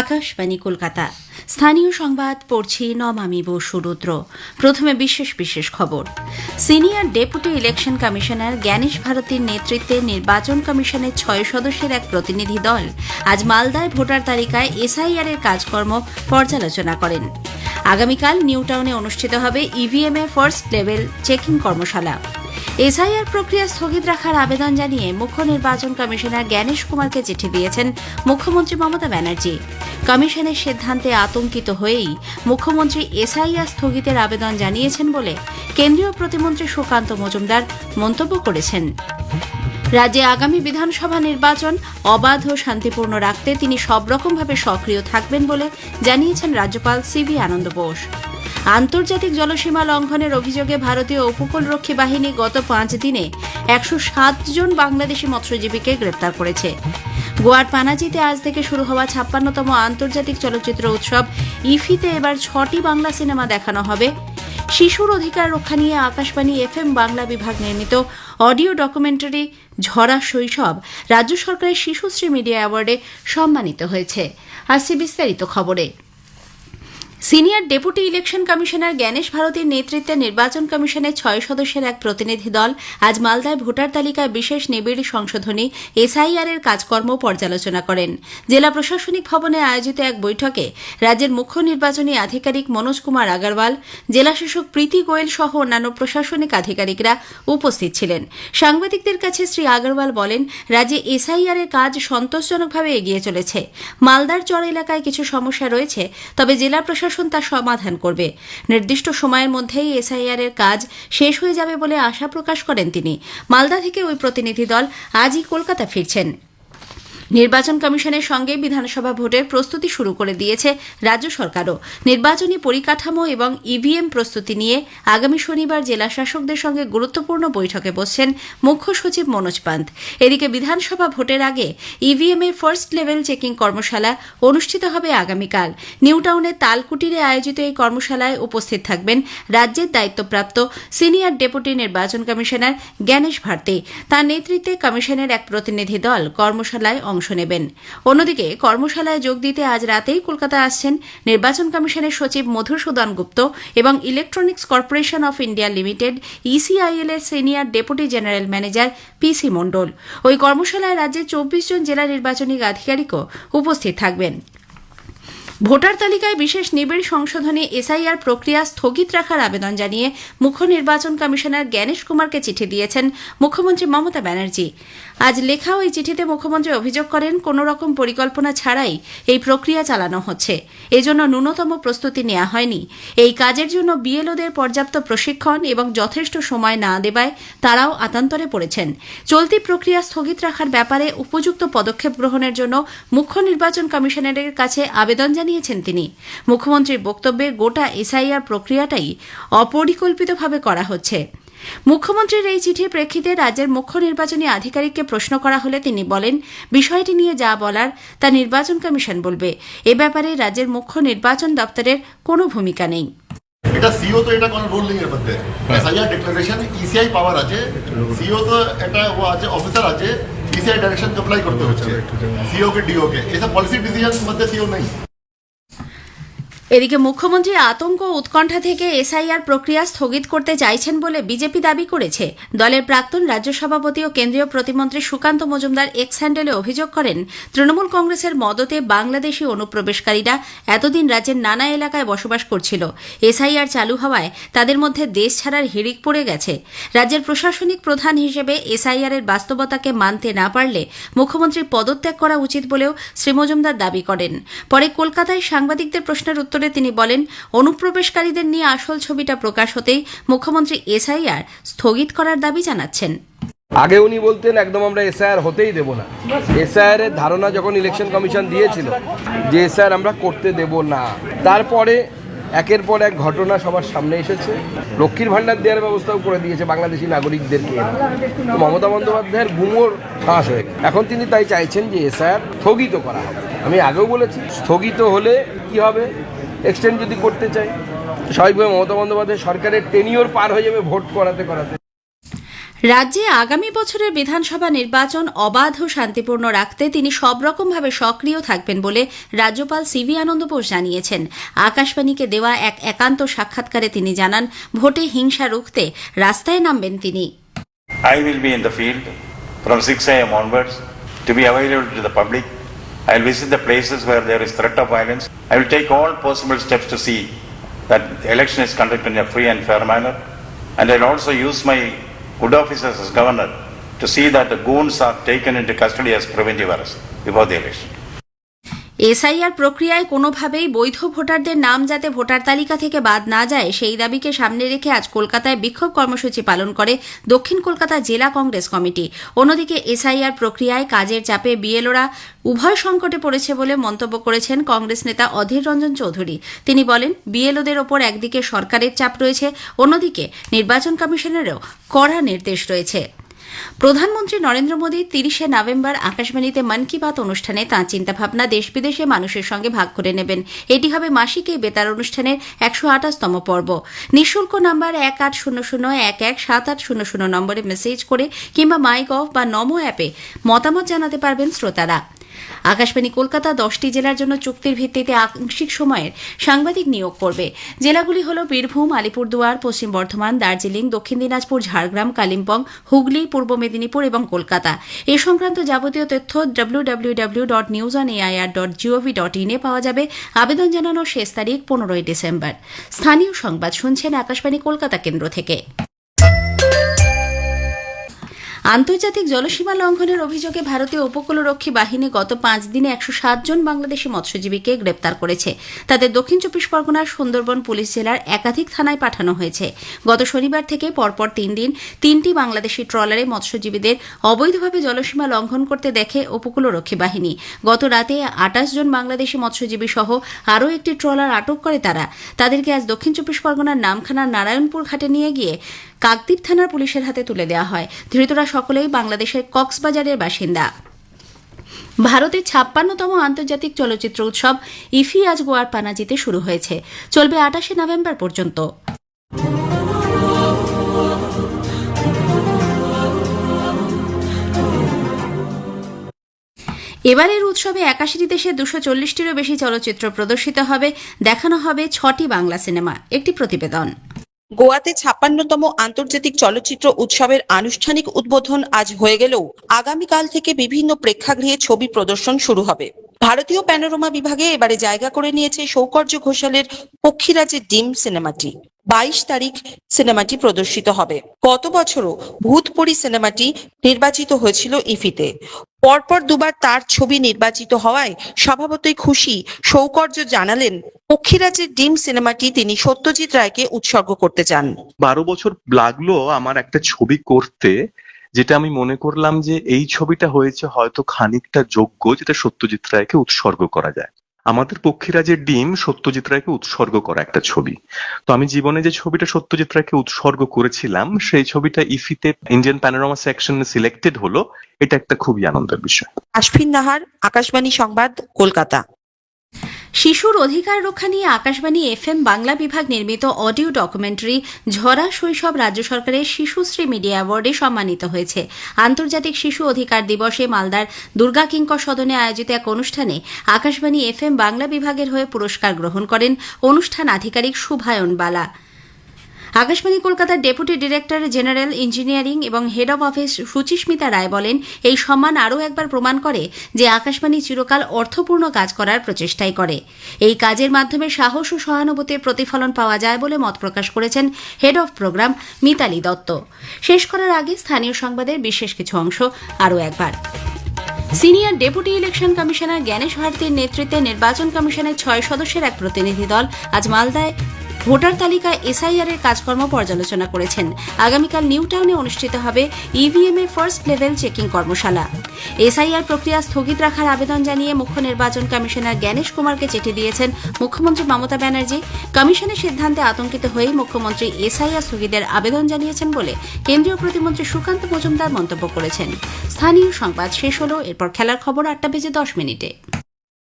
আকাশবাণী কলকাতা। স্থানীয় সংবাদ পড়ছি নমামি বসু রুদ্র। প্রথমে বিশেষ বিশেষ খবর। Senior deputy election commissioner Gyanesh ভারতীর নেতৃত্বে নির্বাচন কমিশনের ছয় সদস্যের এক প্রতিনিধি দল আজ মালদায় ভোটার তালিকায় এসআইআর এর কাজকর্ম পর্যালোচনা করেন। আগামীকাল নিউটাউনে অনুষ্ঠিত হবে ইভিএম এ ফার্স্ট লেভেল চেকিং কর্মশালা। এসআইআর প্রক্রিয়া স্থগিত রাখার আবেদন জানিয়ে মুখ্য নির্বাচন কমিশনার জ্ঞানেশ কুমারকে চিঠি দিয়েছেন মুখ্যমন্ত্রী মমতা ব্যানার্জি। কমিশনের সিদ্ধান্তে আতঙ্কিত হয়েই মুখ্যমন্ত্রী এসআইআর স্থগিতের আবেদন জানিয়েছেন বলে কেন্দ্রীয় প্রতিমন্ত্রী সুকান্ত মজুমদার মন্তব্য করেছেন। রাজ্যে আগামী বিধানসভা নির্বাচন অবাধ ও শান্তিপূর্ণ রাখতে তিনি সব রকমভাবে সক্রিয় থাকবেন বলে জানিয়েছেন রাজ্যপাল সিভি আনন্দ বোস। আন্তর্জাতিক জলসীমা লঙ্ঘনের অভিযোগে ভারতীয় উপকূলরক্ষী বাহিনী গত পাঁচ দিনে একশো জন বাংলাদেশি মৎস্যজীবীকে গ্রেপ্তার করেছে। গোয়ার পানাজিতে আজ থেকে শুরু হওয়া ছাপ্পান্নতম আন্তর্জাতিক চলচ্চিত্র উৎসব ইফিতে এবার ছটি বাংলা সিনেমা দেখানো হবে। শিশুর অধিকার রক্ষা নিয়ে আকাশবাণী এফএম বাংলা বিভাগ নির্মিত অডিও ডকুমেন্টারি ঝরা শৈশব রাজ্য সরকারের শিশুশ্রী মিডিয়া অ্যাওয়ার্ডে সম্মানিত হয়েছে। আসছে বিস্তারিত খবরে। Senior deputy election commissioner Gyanesh ভারতীর নেতৃত্বে নির্বাচন কমিশনের ছয় সদস্যের এক প্রতিনিধি দল আজ মালদায় ভোটার তালিকায় বিশেষ নিবিড় সংশোধনী এসআইআর এর কাজকর্ম পর্যালোচনা করেন। জেলা প্রশাসনিক ভবনে আয়োজিত এক বৈঠকে রাজ্যের মুখ্য নির্বাচনী আধিকারিক মনোজ কুমার আগরওয়াল জেলাশাসক প্রীতি গোয়েল সহ অন্যান্য প্রশাসনিক আধিকারিকরা উপস্থিত ছিলেন। সাংবাদিকদের কাছে শ্রী আগরওয়াল বলেন, রাজ্যে এসআইআর এর কাজ সন্তোষজনকভাবে এগিয়ে চলেছে। মালদার চর এলাকায় কিছু সমস্যা রয়েছে, তবে জেলা প্রশাসন তা সমাধান করবে। নির্দিষ্ট সময়ের মধ্যেই এসআইআর এর কাজ শেষ হয়ে যাবে বলে আশা প্রকাশ করেন তিনি। মালদা থেকে ওই প্রতিনিধি দল আজই কলকাতা ফিরছেন। নির্বাচন কমিশনের সঙ্গে বিধানসভা ভোটের প্রস্তুতি শুরু করে দিয়েছে রাজ্য সরকারও। নির্বাচনী পরিকাঠামো এবং ইভিএম প্রস্তুতি নিয়ে আগামী শনিবার জেলা শাসকদের সঙ্গে গুরুত্বপূর্ণ বৈঠকে বসছেন মুখ্য সচিব মনোজ পান্ত। এদিকে বিধানসভা ভোটের আগে ইভিএম এর ফার্স্ট লেভেল চেকিং কর্মশালা অনুষ্ঠিত হবে আগামীকাল। নিউটাউনের তালকুটিরে আয়োজিত এই কর্মশালায় উপস্থিত থাকবেন রাজ্যের দায়িত্বপ্রাপ্ত সিনিয়র ডেপুটি নির্বাচন কমিশনার জ্ঞানেশ ভারতী। তার নেতৃত্বে কমিশনের এক প্রতিনিধি দল কর্মশালায় অংশ নেবেন। অন্যদিকে কর্মশালায় যোগ দিতে আজ রাতেই কলকাতা আসছেন নির্বাচন কমিশনের সচিব মধুসূদন গুপ্ত এবং electronics corporation of India limited ECIL এর senior deputy general manager PC Mondal. ওই কর্মশালায় রাজ্যের চব্বিশ জন জেলা নির্বাচনী আধিকারিকও উপস্থিত থাকবেন। ভোটার তালিকায় বিশেষ নিবিড় সংশোধনে এসআইআর প্রক্রিয়া স্থগিত রাখার আবেদন জানিয়ে মুখ্য নির্বাচন কমিশনার জ্ঞানেশ কুমারকে চিঠি দিয়েছেন মুখ্যমন্ত্রী মমতা ব্যানার্জি। আজ লেখা ওই চিঠিতে মুখ্যমন্ত্রী অভিযোগ করেন, কোনো রকম পরিকল্পনা ছাড়াই এই প্রক্রিয়া চালানো হচ্ছে। এজন্য ন্যূনতম প্রস্তুতি নেওয়া হয়নি। এই কাজের জন্য বিএলওদের পর্যাপ্ত প্রশিক্ষণ এবং যথেষ্ট সময় না দেওয়ায় তারাও আতান্তরে পড়েছেন। চলতি প্রক্রিয়া স্থগিত রাখার ব্যাপারে উপযুক্ত পদক্ষেপ গ্রহণের জন্য মুখ্য নির্বাচন কমিশনারের কাছে আবেদন জানিয়েছেন তিনি। মুখ্যমন্ত্রীর বক্তব্যে গোটা এসআইআর প্রক্রিয়াটাই অপরিকল্পিতভাবে করা হচ্ছে। মুখ্যমন্ত্রীর এই চিঠির প্রেক্ষিতে রাজ্যের মুখ্য নির্বাচনী আধিকারিককে প্রশ্ন করা হলে তিনি বলেন, বিষয়টি নিয়ে যা বলার তা নির্বাচন কমিশন বলবে। এ ব্যাপারে রাজ্যের মুখ্য নির্বাচন দপ্তরের কোনো ভূমিকা নেই। এটা সিও তো এটা কোনো রোল নেই এর মধ্যে। এসআইআর ডিক্লারেশন ইসিআই পাওয়ার আছে। সিও তো এটা ও আছে অফিসার আছে। ইসিআই ডাইরেকশন অ্যাপ্লাই করতে হচ্ছে। সিও কে ডিও কে। এসব পলিসি ডিসিশন মধ্যে সিও নেই। এদিকে মুখ্যমন্ত্রী আতঙ্ক উৎকণ্ঠা থেকে এসআইআর প্রক্রিয়া স্থগিত করতে চাইছেন বলে বিজেপি দাবি করেছে। দলের প্রাক্তন রাজ্য সভাপতি ও কেন্দ্রীয় প্রতিমন্ত্রী সুকান্ত মজুমদার এক্স হ্যান্ডেলে অভিযোগ করেন, তৃণমূল কংগ্রেসের মদতে বাংলাদেশি অনুপ্রবেশকারীরা এতদিন রাজ্যের নানা এলাকায় বসবাস করছিল। এসআইআর চালু হওয়ায় তাদের মধ্যে দেশ ছাড়ার হিড়িক পড়ে গেছে। রাজ্যের প্রশাসনিক প্রধান হিসেবে এসআইআর এর বাস্তবতাকে মানতে না পারলে মুখ্যমন্ত্রীর পদত্যাগ করা উচিত বলেও শ্রী মজুমদার দাবি করেন। পরে কলকাতায় সাংবাদিকদের প্রশ্নের উত্তরে তিনি বলেন, অনুপ্রবেশকারীদের নিয়ে আসল ছবিটা প্রকাশ হতেই মুখ্যমন্ত্রী এসআইআর স্থগিত করার দাবি জানাচ্ছেন। আগে উনি বলতেন, একদম আমরা এসআইআর হতেই দেব না। এসআইআর এর ধারণা যখন ইলেকশন কমিশন দিয়েছিল যে এসআইআর আমরা করতে দেব না, তারপরে একের পর এক ঘটনা সবার সামনে এসেছে। লক্ষ্মীর ভাণ্ডার দেওয়ার ব্যবস্থাও করে দিয়েছে বাংলাদেশি নাগরিকদেরকে। মমতা বন্দ্যোপাধ্যায়ের গুমোর ফাঁস হয়ে। এখন তিনি তাই চাইছেন যে এসআইআর স্থগিত করা হবে। আমি আগেও বলেছি, স্থগিত হলে কি হবে? এক্সটেন্ড যদি করতে চাই স্বাভাবিকভাবে মমতা বন্দ্যোপাধ্যায় সরকারের টেনিওর পার হয়ে যাবে ভোট করাতে করাতে রাজ্যে আগামী বছরের বিধানসভা নির্বাচন অবাধ ও শান্তিপূর্ণ রাখতে তিনি সব রকমভাবে সক্রিয় থাকবেন বলে রাজ্যপাল সিভি আনন্দ বোস জানিয়েছেন আকাশবাণীকে দেওয়া এক একান্ত সাক্ষাৎকারে তিনি জানান ভোটে হিংসা রুখতে রাস্তায় নামবেন তিনি I will be in the field from 6 a.m. onwards to be available to the public. I will visit the places where there is threat of violence. I will take all possible steps to see that the election is conducted in a free and fair manner. And I will also use my good offices as governor to see that the goons are taken into custody as preventive arrest before the election. SIR প্রক্রিয়ায় কোনোভাবেই বৈধ ভোটারদের নাম যাতে voter তালিকা থেকে বাদ না যায়, সেই দাবিকে সামনে রেখে আজ কলকাতায় বিক্ষোভ কর্মসূচি পালন করে দক্ষিণ কলকাতা জেলা কংগ্রেস কমিটি। অন্যদিকে এসআইআর প্রক্রিয়ায় কাজের চাপে বিএলওরা উভয় সংকটে পড়েছে বলে মন্তব্য করেছেন কংগ্রেস নেতা অধীর রঞ্জন চৌধুরী। তিনি বলেন, বিএলওদের ওপর একদিকে সরকারের চাপ রয়েছে, অন্যদিকে নির্বাচন কমিশনেরও কড়া নির্দেশ রয়েছে। প্রধানমন্ত্রী নরেন্দ্র মোদী তিরিশে নভেম্বর আকাশবাণীতে মন কি বাত অনুষ্ঠানে তাঁর চিন্তাভাবনা দেশ বিদেশে মানুষের সঙ্গে ভাগ করে নেবেন। এটি হবে মাসিক এই বেতার অনুষ্ঠানের একশো আঠাশতম পর্ব। নিঃশুল্ক নম্বর এক আট শূন্য শূন্য এক এক সাত আট শূন্য শূন্য নম্বরে মেসেজ করে কিংবা মাই গভ বা নমো অ্যাপে মতামত জানাতে পারবেন শ্রোতারা। আকাশবাণী কলকাতা দশটি জেলার জন্য চুক্তির ভিত্তিতে আংশিক সময়ের সাংবাদিক নিয়োগ করবে। জেলাগুলি হল বীরভূম, আলিপুরদুয়ার, পশ্চিম বর্ধমান, দার্জিলিং, দক্ষিণ দিনাজপুর, ঝাড়গ্রাম, কালিম্পং, হুগলি, পূর্ব মেদিনীপুর এবং কলকাতা। এ সংক্রান্ত যাবতীয় তথ্য W W W dot news dot G O V dot ইনে পাওয়া যাবে। আবেদন জানানোর শেষ তারিখ পনেরোই ডিসেম্বর। স্থানীয় সংবাদ শুনছেন আকাশবাণী কলকাতা কেন্দ্র থেকে। আন্তর্জাতিক জলসীমা লঙ্ঘনের অভিযোগে ভারতীয় উপকূলরক্ষী বাহিনী গত পাঁচ দিনে একশো সাত জন বাংলাদেশি মৎস্যজীবীকে গ্রেপ্তার করেছে। তাদের দক্ষিণ চব্বিশ পরগনার সুন্দরবন পুলিশ জেলার একাধিক থানায় পাঠানো হয়েছে। গত শনিবার থেকে পরপর তিন দিন তিনটি বাংলাদেশি ট্রলারে মৎস্যজীবীদের অবৈধভাবে জলসীমা লঙ্ঘন করতে দেখে উপকূলরক্ষী বাহিনী। গত রাতে আটাশ জন বাংলাদেশি মৎস্যজীবী সহ আরও একটি ট্রলার আটক করে তারা। তাদেরকে আজ দক্ষিণ চব্বিশ পরগনার নামখানার নারায়ণপুর ঘাটে নিয়ে গিয়ে কাকদ্বীপ থানার পুলিশের হাতে তুলে দেওয়া হয়। ধৃতরা সকলেই বাংলাদেশের কক্সবাজারের বাসিন্দা। ভারতের ছাপ্পান্নতম আন্তর্জাতিক চলচ্চিত্র উৎসব ইফি আজ গোয়ার পানাজিতে শুরু হয়েছে। চলবে আটাশে নভেম্বর পর্যন্ত। এবারের উৎসবে একাশিটি দেশে দুশো চল্লিশটিরও বেশি চলচ্চিত্র প্রদর্শিত হবে, দেখানো হবে ছটি বাংলা সিনেমা, একটি প্রতিবেদন। গোয়াতে ছাপ্পান্নতম আন্তর্জাতিক চলচ্চিত্র উৎসবের আনুষ্ঠানিক উদ্বোধন আজ হয়ে গেলেও আগামীকাল থেকে বিভিন্ন প্রেক্ষাগৃহে ছবি প্রদর্শন শুরু হবে। ভারতীয় প্যানোরামা বিভাগে এবারে জায়গা করে নিয়েছে সৌকর্য ঘোষালের পক্ষীরাজের ডিম সিনেমাটি। বাইশ তারিখ সিনেমাটি প্রদর্শিত হবে। গত বছরও ভূতপরি সিনেমাটি নির্বাচিত হয়েছিল ইফিতে। পরপর দুবার তার ছবি নির্বাচিত হওয়ায় স্বভাবতই খুশি সৌকর্য জানালেন পক্ষীরাজের ডিম সিনেমাটি তিনি সত্যজিৎ রায়কে উৎসর্গ করতে চান। বারো বছর লাগল আমার একটা ছবি করতে, যেটা আমি মনে করলাম যে এই ছবিটা হয়েছে হয়তো খানিকটা যোগ্য যেটা সত্যজিৎ রায়কে উৎসর্গ করা যায়। আমাদের পক্ষীরাজের ডিম সত্যজিৎ রায়কে উৎসর্গ করা একটা ছবি। তো আমি জীবনে যে ছবিটা সত্যজিৎ রায়কে উৎসর্গ করেছিলাম, সেই ছবিটা ইফিতে ইন্ডিয়ান প্যানোরামা সেকশনে সিলেক্টেড হলো। এটা একটা খুবই আনন্দের বিষয়। আশফিন নাহার, আকাশবাণী সংবাদ, কলকাতা। শিশুর অধিকার রক্ষা নিয়ে আকাশবাণী এফএম বাংলা বিভাগ নির্মিত অডিও ডকুমেন্টারি ঝরা শৈশব রাজ্য সরকারের শিশুশ্রী মিডিয়া অ্যাওয়ার্ডে সম্মানিত হয়েছে। আন্তর্জাতিক শিশু অধিকার দিবসে মালদার দুর্গা কিঙ্কর সদনে আয়োজিত এক অনুষ্ঠানে আকাশবাণী এফএম বাংলা বিভাগের হয়ে পুরস্কার গ্রহণ করেন অনুষ্ঠান আধিকারিক শুভায়ন বালা। আকাশবাণী কলকাতার ডেপুটি ডিরেক্টর জেনারেল ইঞ্জিনিয়ারিং এবং head of office Suchismita Roy বলেন, এই সম্মান আরও একবার প্রমাণ করে যে আকাশবাণী চিরকাল অর্থপূর্ণ কাজ করার প্রচেষ্টাই করে। এই কাজের মাধ্যমে সাহস ও সহানুভূতির প্রতিফলন পাওয়া যায় বলে মত প্রকাশ করেছেন head of programme Mitali Dutta. শেষ করার আগে স্থানীয় সংবাদের বিশেষ কিছু অংশ আরও একবার। Senior deputy election commissioner Gyanesh ভারতীর নেতৃত্বে নির্বাচন কমিশনের ছয় সদস্যের এক প্রতিনিধি দল আজ মালদায় ভোটার তালিকায় এসআইআর এর কাজকর্ম পর্যালোচনা করেছেন। আগামীকাল নিউ টাউনে অনুষ্ঠিত হবে ইভিএম এর ফার্স্ট লেভেল চেকিং কর্মশালা। এসআইআর প্রক্রিয়া স্থগিত রাখার আবেদন জানিয়ে মুখ্য নির্বাচন কমিশনার জ্ঞানেশ কুমারকে চিঠি দিয়েছেন মুখ্যমন্ত্রী মমতা ব্যানার্জি। কমিশনের সিদ্ধান্তে আতঙ্কিত হয়েই মুখ্যমন্ত্রী এসআইআর স্থগিতের আবেদন জানিয়েছেন বলে কেন্দ্রীয় প্রতিমন্ত্রী সুকান্ত মজুমদার মন্তব্য করেছেন। স্থানীয় সংবাদ শেষ হল, এরপর খেলার খবর আটটা বেজে দশ মিনিটে।